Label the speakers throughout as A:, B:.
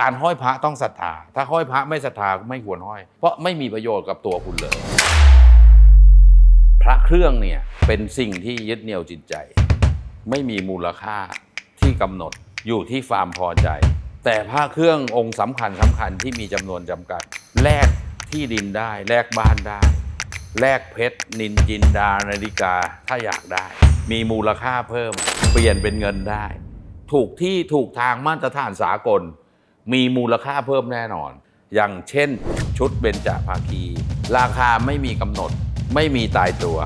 A: การห้อยพระต้องศรัทธา ถ้าห้อยพระไม่ศรัทธาไม่ควรห้อย เพราะไม่มีประโยชน์กับตัวคุณเลย พระเครื่องเนี่ยเป็นสิ่งที่ยึดเหนี่ยวจิตใจ ไม่มีมูลค่าที่กำหนดอยู่ที่ความพอใจ แต่พระเครื่ององค์สำคัญสำคัญที่มีจำนวนจำกัด แลกที่ดินได้แลกบ้านได้ แลกเพชรนินจินดานาฬิกาถ้าอยากได้ มีมูลค่าเพิ่ม เปลี่ยนเป็นเงินได้ ถูกที่ถูกทางมาตรฐานสากล มีมูลค่าเพิ่มแน่นอน อย่างเช่น ชุดเบญจภาคี ราคาไม่มีกำหนด ไม่มีตายตัว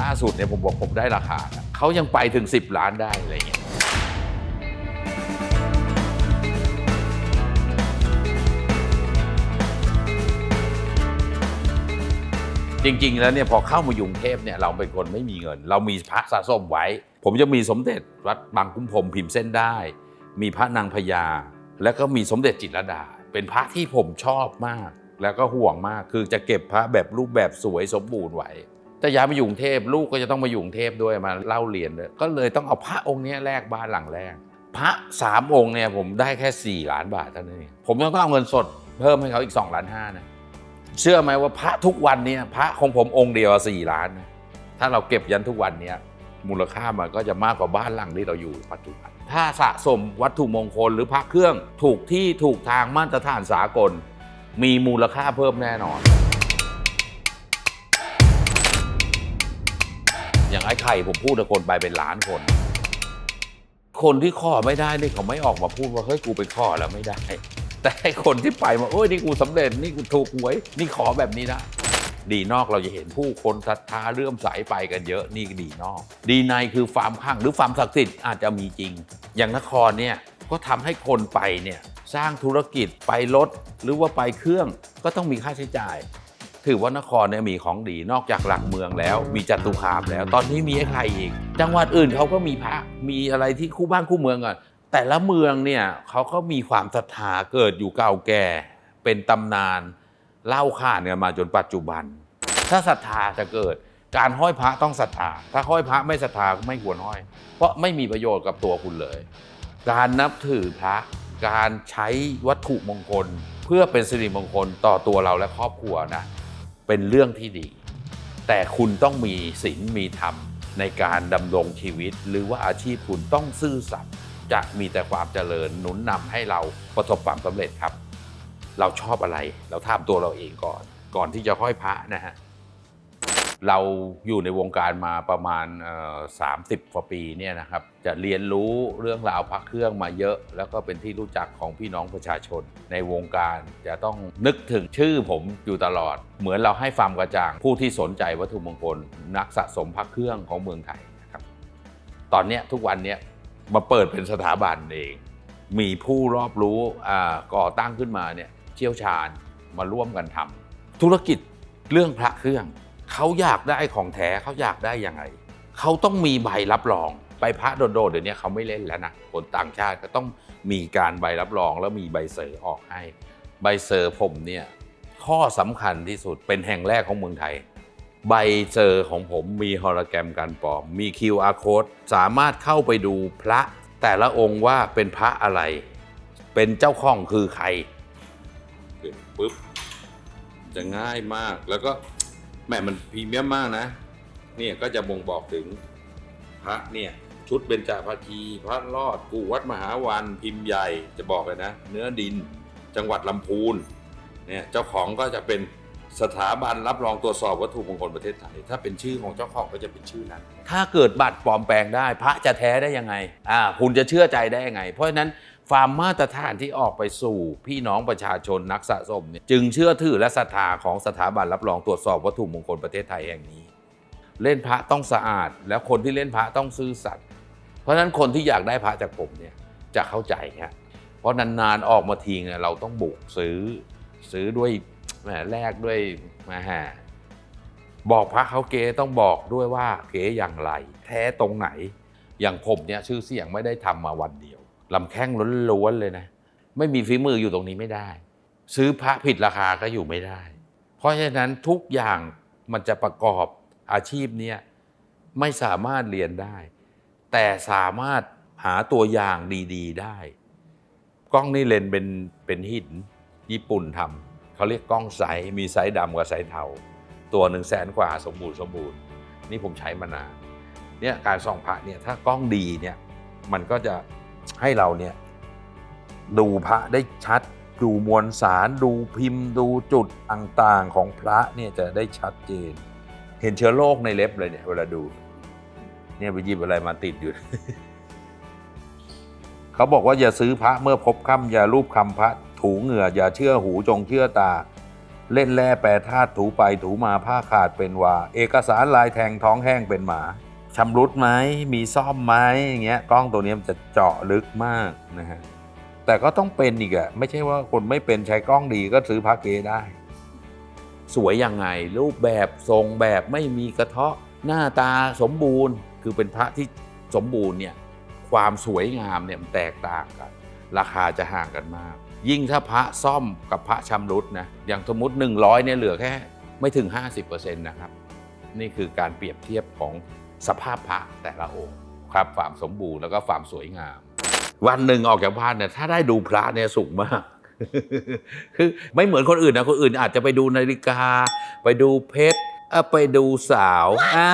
A: ล่าสุดเนี่ยผมบอกผมได้ราคา เขายังไปถึง 10 ล้านได้อะไรเงี้ยจริงๆ แล้วเนี่ยพอเข้ามาอยู่กรุงเทพเนี่ยเราเป็นคนไม่มีเงิน เรามีพระสะสมไว้ ผมจะมีสมเด็จวัดบางคุ้มพรมพิมพ์เส้นได้ มีพระนางพญา แล้วก็มีสมเด็จจิตรลดา เป็นพระที่ผมชอบมาก แล้วก็ห่วงมากคือจะเก็บพระแบบรูปแบบสวยสมบูรณ์ไว้แต่ย้ายมาอยู่กรุงเทพลูกก็จะต้องมาอยู่กรุงเทพด้วยมาเล่าเรียนด้วยก็เลยต้องเอาพระองค์นี้แลกบ้านหลังแรกพระสามองค์เนี่ยผมได้แค่ 4 ล้านบาทเท่านั้นเองผมต้องเอาเงินสดเพิ่มให้เขาอีก2ล้านห้านะเชื่อไหมว่าพระทุกวันเนี้พระของผมองค์เดียวสี่ล้านนะถ้าเราเก็บยันทุกวันเนี้ยมูลค่ามันก็จะมากกว่าบ้านหลังที่เราอยู่ปัจจุบัน ถ้าสะสมวัตถุมงคลหรือพระเครื่องถูกที่ถูกทางมาตรฐานสากล มีมูลค่าเพิ่มแน่นอน อย่างไอ้ไข่ผมพูดกับคนไปเป็นล้านคน คนที่ข้อไม่ได้นี่เขาไม่ออกมาพูดว่าเฮ้ยกูไปข้อแล้วไม่ได้ แต่คนที่ไปมาโอ้ยนี่กูสำเร็จนี่กูถูกหวย นี่ขอแบบนี้ได้ดีนอกเราจะเห็นผู้คนศรัทธาเรื่อมใสไปกันเยอะนี่ดีนอก ดีในคือฟาร์มข้างหรือฟาร์มศักดิ์สิทธิ์อาจจะมีจริง อย่างนครเนี่ยก็ทำให้คนไปเนี่ยสร้างธุรกิจไปรถหรือว่าไปเครื่องก็ต้องมีค่าใช้จ่าย ถือว่านครเนี่ยมีของดีนอกจากหลักเมืองแล้ว มีจัตุคามแล้ว ตอนนี้มีไอ้ใครอีก จังหวัดอื่นเขาก็มีพระมีอะไรที่คู่บ้านคู่เมืองก่อนแต่ละเมืองเนี่ยเขาก็มีความศรัทธาเกิดอยู่เก่าแก่ เป็นตำนานเล่าขานกันมาจนปัจจุบัน ถ้าศรัทธาจะเกิด การห้อยพระต้องศรัทธา ถ้าห้อยพระไม่ศรัทธาไม่ควรห้อย เพราะไม่มีประโยชน์กับตัวคุณเลย การนับถือพระ การใช้วัตถุมงคล เพื่อเป็นสิริมงคลต่อตัวเราและครอบครัวนะ เป็นเรื่องที่ดี แต่คุณต้องมีศีลมีธรรมในการดำรงชีวิต หรือว่าอาชีพคุณต้องซื่อสัตย์จะมีแต่ความเจริญหนุนนำให้เราประสบความสำเร็จครับ เราชอบอะไร เราถามตัวเราเองก่อน ก่อนที่จะห้อยพระนะฮะ เราอยู่ในวงการมาประมาณสามสิบกว่าปีเนี่ยนะครับจะเรียนรู้เรื่องราวพระเครื่องมาเยอะ แล้วก็เป็นที่รู้จักของพี่น้องประชาชน ในวงการจะต้องนึกถึงชื่อผมอยู่ตลอด เหมือนเราให้ความกระจ่างผู้ที่สนใจวัตถุมงคล นักสะสมพระเครื่องของเมืองไทยนะครับตอนนี้ทุกวันนี้มาเปิดเป็นสถาบันเอง มีผู้รอบรู้ก่อตั้งขึ้นมาเนี่ยเชี่ยวชาญมาร่วมกันทำธุรกิจเรื่องพระเครื่อง เขาอยากได้ของแท้เขาอยากได้ยังไงเขาต้องมีใบรับรองไปพระโดดๆเดี๋ยวนี้เขาไม่เล่นแล้วนะคนต่างชาติก็ต้องมีการใบรับรองแล้วมีใบเซอร์ออกให้ ใบเซอร์ผมเนี่ยข้อสำคัญที่สุดเป็นแห่งแรกของเมืองไทย ใบเซอร์ของผมมีฮอลแกรมการปลอม มี QR code สามารถเข้าไปดูพระแต่ละองค์ว่าเป็นพระอะไร เป็นเจ้าของคือใครขึ้นปุ๊บจะง่ายมากแล้วก็ แหมมันพรีเมียมมากนะ เนี่ยก็จะบ่งบอกถึงพระเนี่ยชุดเบญจภาคีพระรอดกูวัดมหาวันพิมพ์ใหญ่จะบอกเลยนะ เนื้อดินจังหวัดลำพูนเนี่ยเจ้าของก็จะเป็นสถาบันรับรองตรวจสอบวัตถุมงคลประเทศไทย ถ้าเป็นชื่อของเจ้าของก็จะเป็นชื่อนั้น ถ้าเกิดบัตรปลอมแปลงได้ พระจะแท้ได้ยังไงอ่าคุณจะเชื่อใจได้ยังไง เพราะฉะนั้น ฟาร์มมาตรฐานที่ออกไปสู่พี่น้องประชาชนนักสะสมเนี่ยจึงเชื่อถือและศรัทธาของสถาบันรับรองตรวจสอบวัตถุมงคลประเทศไทยแห่งนี้ เล่นพระต้องสะอาด แล้วคนที่เล่นพระต้องซื่อสัตย์เพราะฉะนั้นคนที่อยากได้พระจากผมเนี่ยจะเข้าใจฮะเพราะนานๆออกมาทีเนี่ยเราต้องบุกซื้อซื้อด้วยแหมแลกด้วยมาห่บอกพระเขาเก๋ต้องบอกด้วยว่าเก๋อย่างไร แท้ตรงไหน อย่างผมเนี่ยชื่อเสียงไม่ได้ทำมาวันเดียว ลำแข้งล้วนๆเลยนะ ไม่มีฝีมืออยู่ตรงนี้ไม่ได้ ซื้อพระผิดราคาก็อยู่ไม่ได้ เพราะฉะนั้นทุกอย่างมันจะประกอบอาชีพเนี้ยไม่สามารถเรียนได้ แต่สามารถหาตัวอย่างดีๆ ได้ กล้องนี่เลนเป็นเป็นหินญี่ปุ่นทำเขาเรียกกล้องไซส์มีไซส์ดำกับไซส์เทาตัวหนึ่งแสนกว่าสมบูรณ์สมบูรณ์ นี่ผมใช้มานานเนี่ยการส่องพระเนี่ยถ้ากล้องดีเนี่ยมันก็จะ ให้เราเนี่ยดูพระได้ชัด ดูมวลสารดูพิมพ์ ดูจุดต่างๆของพระเนี่ยจะได้ชัดเจน เห็นเชื้อโรคในเล็บเลยเนี่ยเวลาดู เนี่ยไปหยิบอะไรมาติดอยู่ เขาบอกว่าอย่าซื้อพระเมื่อพบค่ำอย่ารูปคำพระถูเหงื่ออย่าเชื่อหูจงเชื่อตา เล่นแร่แปรธาตุถูไปถูมาผ้าขาดเป็นวา เอกสารลายแทงท้องแห้งเป็นหมา ชำรุดไหมมีซ่อมไหมอย่างเงี้ยกล้องตัวนี้มันจะเจาะลึกมากนะฮะแต่ก็ต้องเป็นอีกอะไม่ใช่ว่าคนไม่เป็นใช้กล้องดีก็ซื้อพระเกได้ สวยยังไง รูปแบบทรงแบบไม่มีกระเทาะหน้าตาสมบูรณ์ คือเป็นพระที่สมบูรณ์เนี่ยความสวยงามเนี่ยมันแตกต่างกัน ราคาจะห่างกันมาก ยิ่งถ้าพระซ่อมกับพระชำรุดนะอย่างสมมติ 100เนี่ยเหลือแค่ไม่ถึง 50%นะครับ นี่คือการเปรียบเทียบของ สภาพพระแต่ละองค์ครับความสมบูรณ์แล้วก็ความสวยงาม วันหนึ่งออกจากบ้านเนี่ยถ้าได้ดูพระเนี่ยสุขมากคือไม่เหมือนคนอื่นนะคนอื่นอาจจะไปดูนาฬิกา ไปดูเพชรไปดูสาวา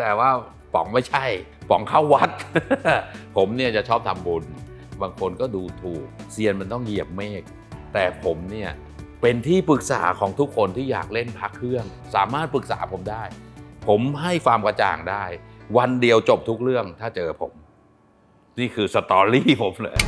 A: แต่ว่าป๋องไม่ใช่ ป๋องเข้าวัด ผมเนี่ยจะชอบทำบุญ บางคนก็ดูถูกเซียนมันต้องเหยียบเมฆแต่ผมเนี่ยเป็นที่ปรึกษาของทุกคนที่อยากเล่นพักเครื่อง สามารถปรึกษาผมได้ ผมให้ความกระจ่างได้ วันเดียวจบทุกเรื่องถ้าเจอผม นี่คือสตอรี่ผมเลย